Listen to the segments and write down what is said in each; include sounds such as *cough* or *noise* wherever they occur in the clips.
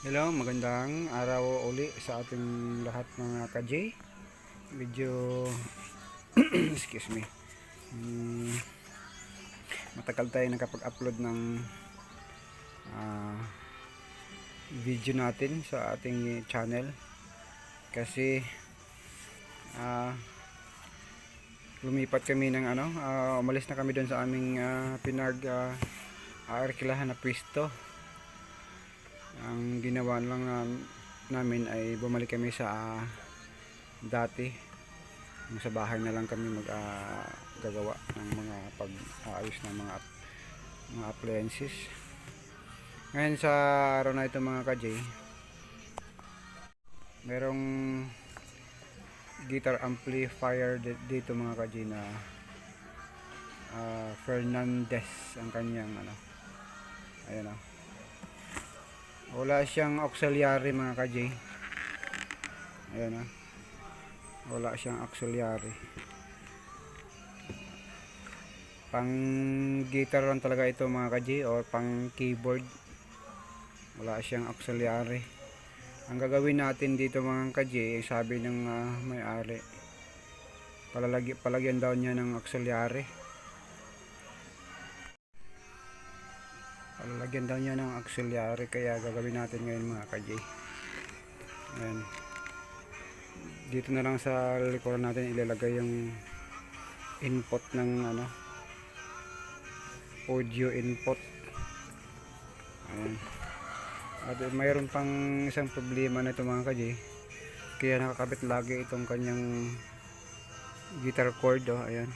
Hello, magandang araw uli sa ating lahat mga ka-J. Medyo, *clears throat* excuse me, Hmm, matagal tayo nakapag-upload ng ah, video natin sa ating channel. Kasi, ah, lumipat kami ng ano, ah, umalis na kami doon sa aming ah, pinag aarkilahan na pwesto ang ginawa lang na- namin ay bumalik kami sa ah, dati. Sa bahay na lang kami mag ah, gagawa ng mga pag-aayos ng mga mga appliances. Ngayon sa araw na ito mga ka merong guitar amplifier di- dito mga ka na ah, Fernandez ang kanyang ano ayan o wala siyang auxiliary mga ka Ayan ah. Wala siyang auxiliary. Pang guitar lang talaga ito mga ka or pang keyboard. Wala siyang auxiliary. Ang gagawin natin dito mga ka sabi ng ah, may-ari. Palalagi, palagyan daw niya ng auxiliary. Palalagyan daw niya ng auxiliary kaya gagawin natin ngayon mga ka Ayan. Dito na lang sa likuran natin ilalagay yung input ng ano audio input. Ayan. At mayroon pang isang problema na ito mga ka Kaya nakakabit lagi itong kanyang guitar cord oh, ayan.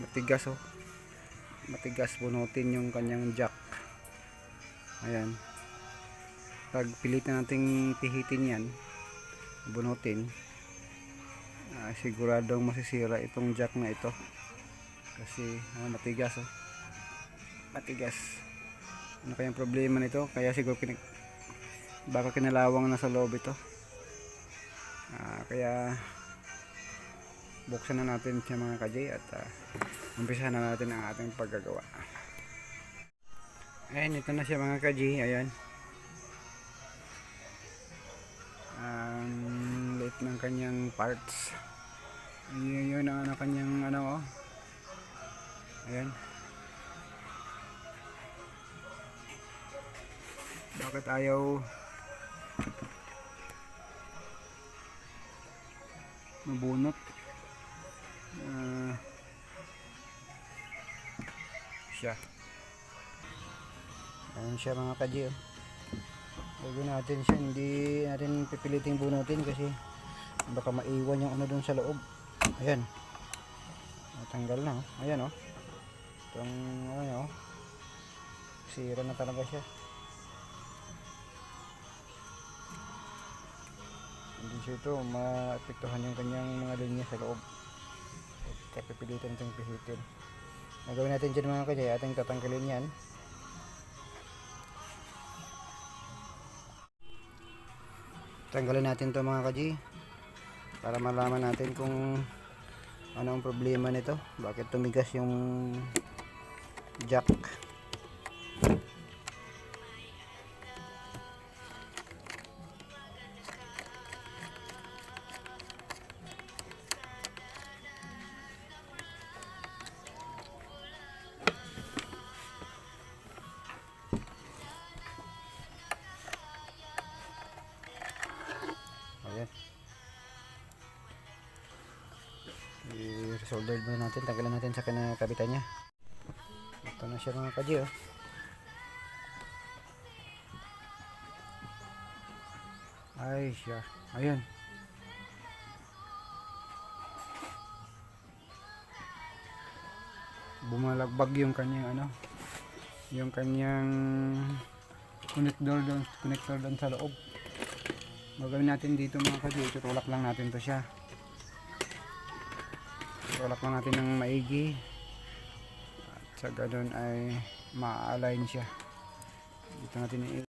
Matigas oh matigas bunutin yung kanyang jack ayan. Pag pilitan nating pihitin yan bunutin ah, siguradong masisira itong jack na ito. Kasi ah, matigas oh. Matigas. Ano kayang problema nito? Kaya siguro kinik baka kinalawang na sa loob ito. Ah, kaya buksan na natin siya mga kajay at ah, umpisahan na natin ang ating paggagawa ayan ito na siya mga kaji ayan. Ang liit ng kanyang parts. Yun yun ang ano, kanyang ano oh. Ayan. Bakit ayaw? Mabunot. Ah. Siya ayan siya mga kadyo Huwag natin siya hindi natin pipiliting bunutin kasi baka maiwan yung ano dun sa loob. Ayan. Natanggal na oh. ayan oh. Itong ano oh. Sira na talaga siya. Hindi siya ito maapektuhan yung kanyang mga linya sa loob. Kaya pipilitin itong pihitin. Ang gawin natin dyan mga kajay ating tatanggalin yan tanggalin natin to mga kajay para malaman natin kung ano ang problema nito bakit tumigas yung jack I-resolder muna natin. Tanggalan natin sa kinakabitan niya. Ito na siya mga kadyo. Ay siya. Ayun. Bumalagbag yung kanyang ano. Yung kanyang connector doon, connector doon sa loob gagawin natin dito mga kadyo tutulak lang natin to siya lang natin ng maigi. At sa ganun ay ma-align siya. Dito natin i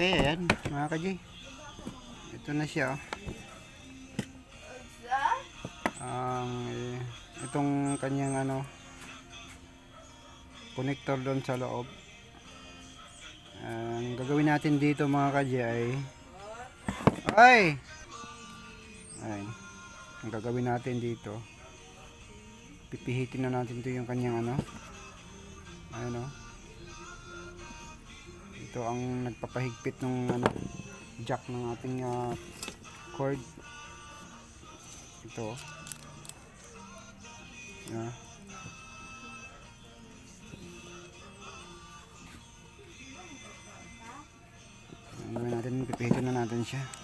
okay ayan mga kadyo ito na siya oh. ang eh, itong kanyang ano connector doon sa loob. Ang gagawin natin dito mga kadya ay ay ay ang gagawin natin dito pipihitin na natin to yung kanyang ano. Ano ito ang nagpapahigpit ng ano jack ng ating ah, cord. Ito. Ah Ang gawin natin, pipihitin na natin siya.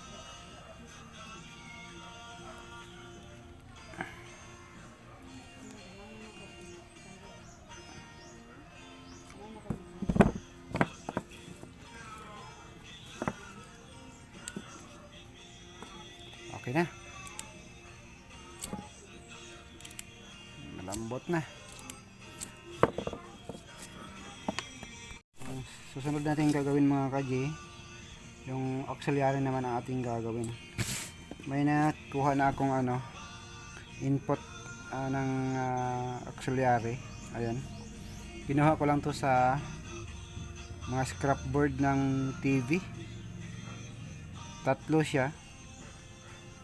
Okay na. Malambot na. Ang susunod natin gagawin mga kaji, yung auxiliary naman ang ating gagawin. May nakuha na akong ano, input ah, ng ah, auxiliary. Ayan. Kinuha ko lang to sa mga scrapboard ng TV. Tatlo siya.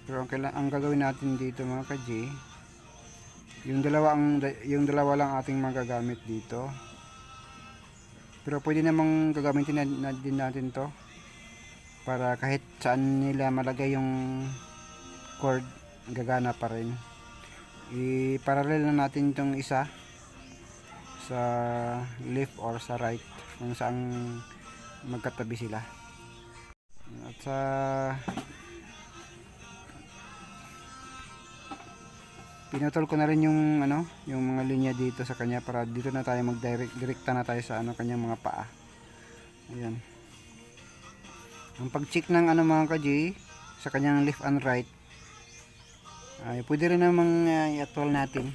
Pero ang, kaila- ang gagawin natin dito mga ka yung dalawa ang yung dalawa lang ating magagamit dito. Pero pwede namang gagamitin na, na din natin to para kahit saan nila malagay yung cord gagana pa rin. I-parallel na natin itong isa sa left or sa right kung saan magkatabi sila. At sa pinutol ko na rin yung ano, yung mga linya dito sa kanya para dito na tayo mag-direct direkta na tayo sa ano kanyang mga paa. Ayan. Ang pag-check ng ano mga ka sa kanyang left and right ay pwede rin namang uh, i-atol natin.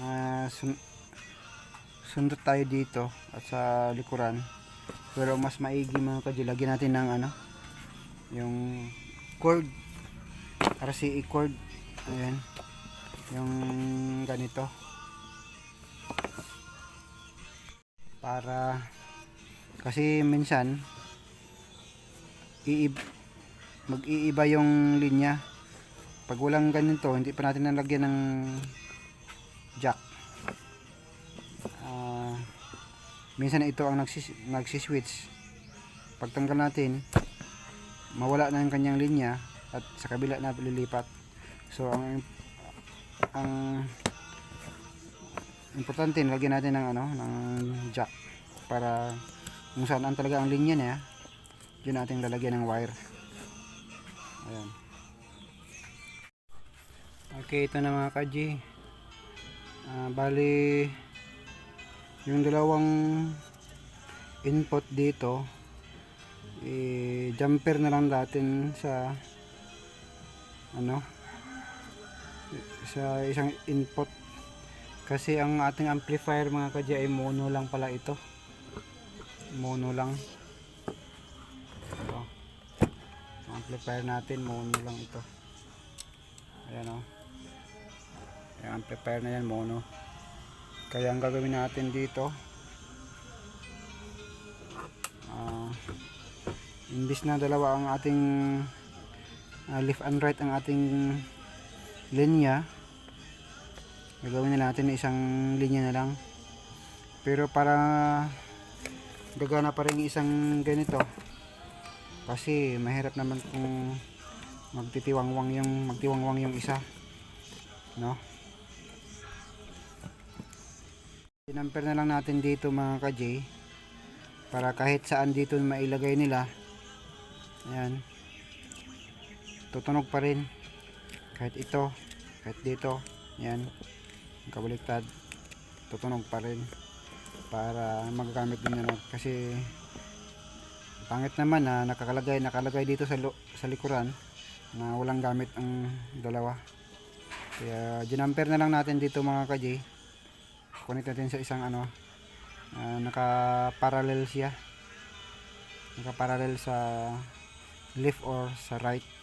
Uh, sun- sundot tayo dito at sa likuran. Pero mas maigi mga ka lagyan natin ng ano yung cord RCA cord ayan. Yung ganito. Para kasi minsan iib mag-iiba yung linya. Pag walang ganito hindi pa natin nalagyan ng jack. Ah, minsan ito ang nagsis nagsiswitch. Pagtanggal natin mawala na yung kanyang linya at sa kabila na lilipat so ang ang importante lagyan natin ng ano ng jack para kung saan talaga ang linya niya yun natin lalagyan ng wire. Ayan. Okay ito na mga kaji Ah, bali yung dalawang input dito i jumper na lang natin sa ano sa isang input. Kasi ang ating amplifier mga kadya ay mono lang pala ito. Mono lang. Ito. Ang amplifier natin mono lang ito. Ayan o yung amplifier na yan mono. Kaya ang gagawin natin dito ah imbis na dalawa ang ating ah, left and right ang ating linya. Gagawin na natin isang linya na lang. Pero para gagana pa rin isang ganito kasi mahirap naman kung magtitiwangwang yung magtiwangwang yung isa no? Sinamper na lang natin dito mga ka para kahit saan dito mailagay nila. Ayan. Tutunog pa rin kahit ito kahit dito yan kabaliktad tutunog pa rin para magagamit din nila kasi pangit naman na nakakalagay nakalagay dito sa, sa likuran na walang gamit ang dalawa. Kaya ginamper na lang natin dito mga ka connect natin sa isang ano ah, naka parallel siya. Naka parallel sa left or sa right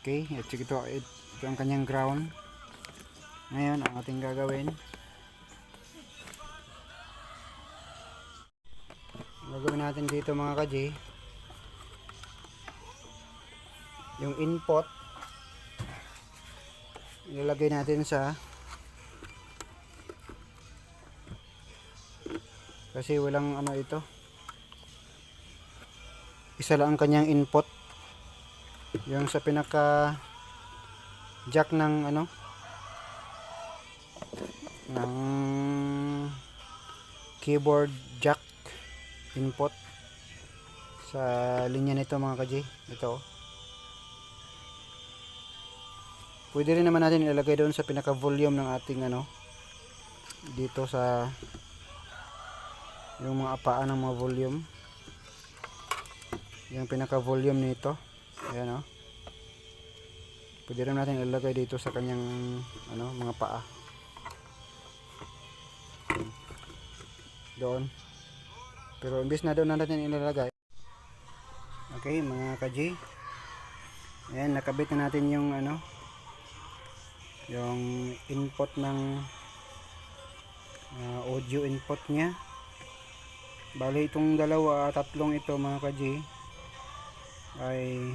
okay at ito ito ang kanyang ground ngayon ang ating gagawin. Gagawin natin dito mga ka yung input ilalagay natin sa kasi walang ano ito. Isa lang ang kanyang input yung sa pinaka jack ng ano? Ng keyboard jack input sa linya nito mga ka ito. Pwede rin naman natin ilagay doon sa pinaka volume ng ating ano dito sa yung mga apaan ng mga volume. Yung pinaka volume nito ayan o pwede rin natin ilagay dito sa kanyang ano mga paa. Doon. Pero imbis na doon na natin ilalagay. Okay mga ka ayan nakabit na natin yung ano yung input ng ah, audio input nya bali itong dalawa tatlong ito mga ka ay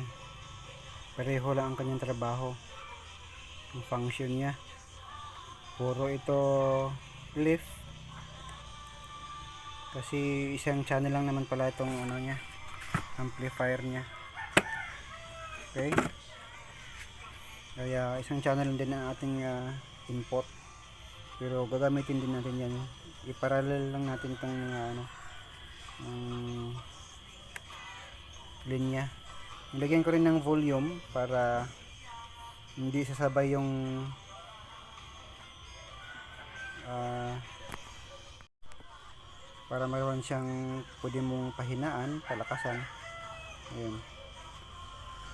pareho lang ang kanyang trabaho. Ang function niya. Puro ito lift. Kasi isang channel lang naman pala itong ano niya amplifier niya. Okay? Kaya isang channel din ang ating ah, input. Pero gagamitin din natin yan. Iparallel lang natin itong ah, ano ang linya Nilagyan ko rin ng volume para hindi sasabay yung ah, para mayroon siyang pwede mong pahinaan, palakasan. Ayun.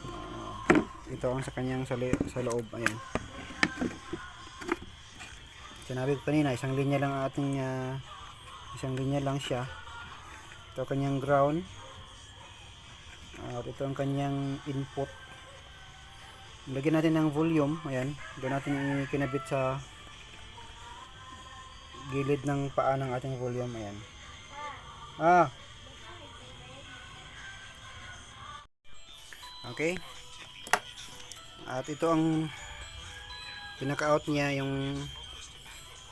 Ah, ito ang sa kanyang sa, sa loob. Ayan. Sinabi ko kanina, isang linya lang ang ating ah, isang linya lang siya. Ito kanyang ground. At ito ang kanyang input. Lagyan natin ng volume. Ayan. Doon natin ikinabit sa gilid ng paa ng ating volume. Ayan. Ah. Okay. At ito ang pinaka-out niya yung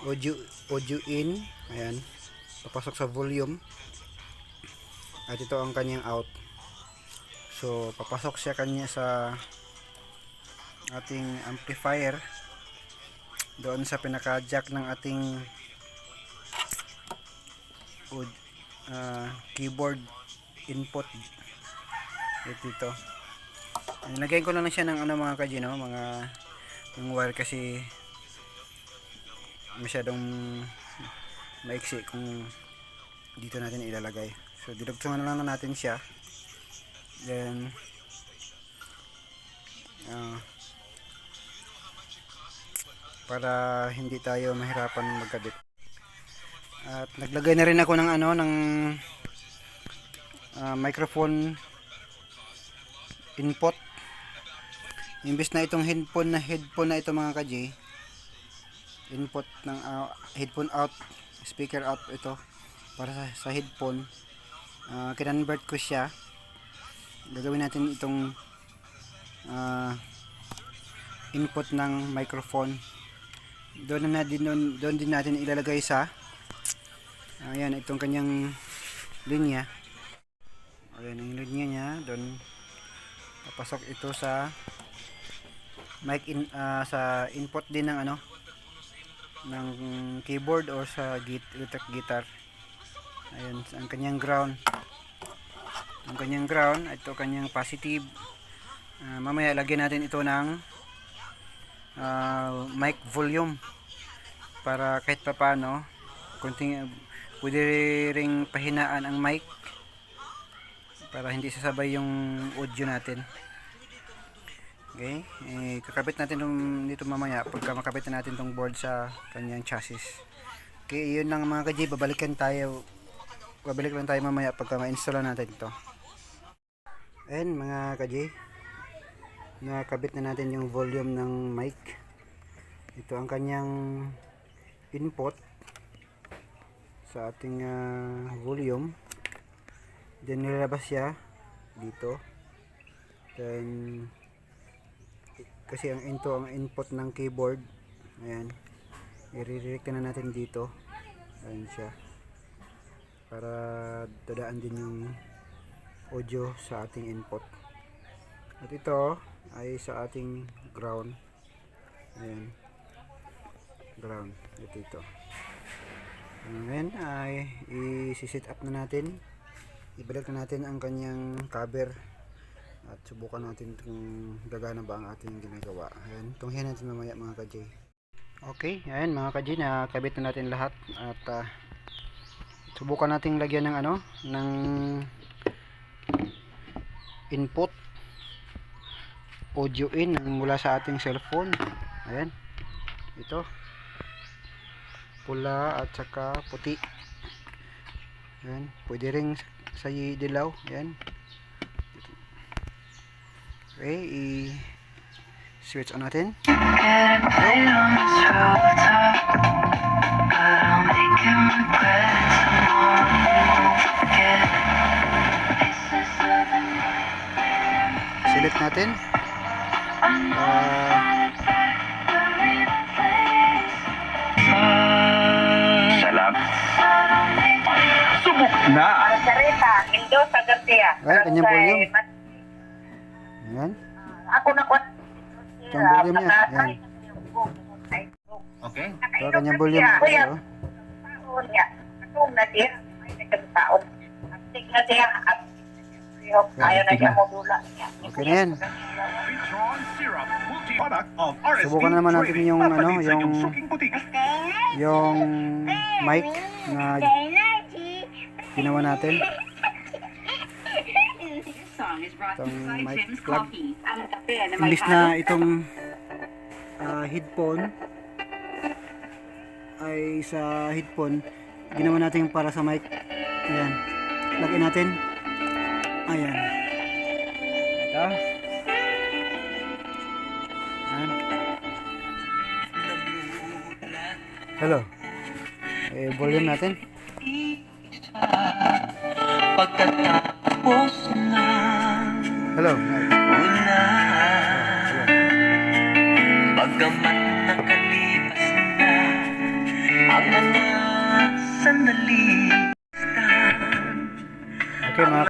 audio audio in. Ayan. Papasok sa volume. At ito ang kanyang out. So, papasok siya kanya sa ating amplifier doon sa pinaka jack ng ating ah, keyboard input. Ito ito nilagyan ko lang na siya ng ano mga kaji no? Mga yung wire kasi masyadong maiksi kung dito natin ilalagay. So dinugtungan na lang natin siya then ah, para hindi tayo mahirapan magkabit at naglagay na rin ako ng ano ng ah, microphone input. Imbis na itong headphone na headphone na ito mga ka input ng ah, headphone out speaker out ito para sa, sa headphone. Uh, kinonvert ko siya gagawin natin itong ah, input ng microphone. Doon na din doon, doon din natin ilalagay sa ayan itong kanyang linya. Ayan yung linya niya. Doon papasok ito sa mic in ah, sa input din ng ano ng keyboard or sa git electric guitar. Ayan ang kanyang ground ang kanyang ground ito kanyang positive. Ah, mamaya lagyan natin ito ng ah, mic volume para kahit pa paano kunting pwede ring pahinaan ang mic para hindi sasabay yung audio natin. Okay? Eh, kakabit natin dito mamaya pagka makabit na natin tong board sa kanyang chassis. Okay yun lang mga kaji babalikan tayo. Babalik lang tayo mamaya pagka ma-install na natin ito Ayan mga kaji nakabit na natin yung volume ng mic ito ang kanyang input sa ating ah, volume Then nilalabas siya dito. Then kasi ang into ang input ng keyboard. Ayan. I-redirect na natin dito. Ayan siya. Para dadaan din yung audio sa ating input. At ito ay sa ating ground. Ayan. Ground. Ito ito. Ngayon ay i-set up na natin. Ibalik na natin ang kanyang cover at subukan natin kung gagana ba ang ating ginagawa. Ayan, tunghin natin mamaya mga ka Okay, ayan mga ka nakabit na natin lahat at ah, subukan nating lagyan ng ano, ng input audio in mula sa ating cellphone. Ayan. Ito. Pula at saka puti. Ayan. Pwede ring sa dilaw. Ayan. Okay, i-switch on natin. Get Select natin. Ah. Salam. Subok na! Sarita, Mendoza Garcia. Ay, kanyang Barangay volume. Ayan. Ako na ko. Ang volume niya, yan. Okay. Ang kanyang volume. Kuya, Ito. taon niya. Taon na siya. May nagkataon. Astig na siya. At ayaw na siya modula niya. Okay na yan. Syrup. Subukan naman natin yung ano, yung-. Yung mic na ginawa natin. Itong mic plug. Imbis na itong ah, headphone ay sa headphone ginawa natin para sa mic. Ayan. Lagyan natin. Ayan. Ito. Ayan. Hello. Eh, volume natin. Pagkatapos na Hello. una, bagamat nakalipas na ang mga sandali. Okay, mga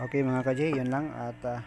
Okay mga ka yun lang. At ah,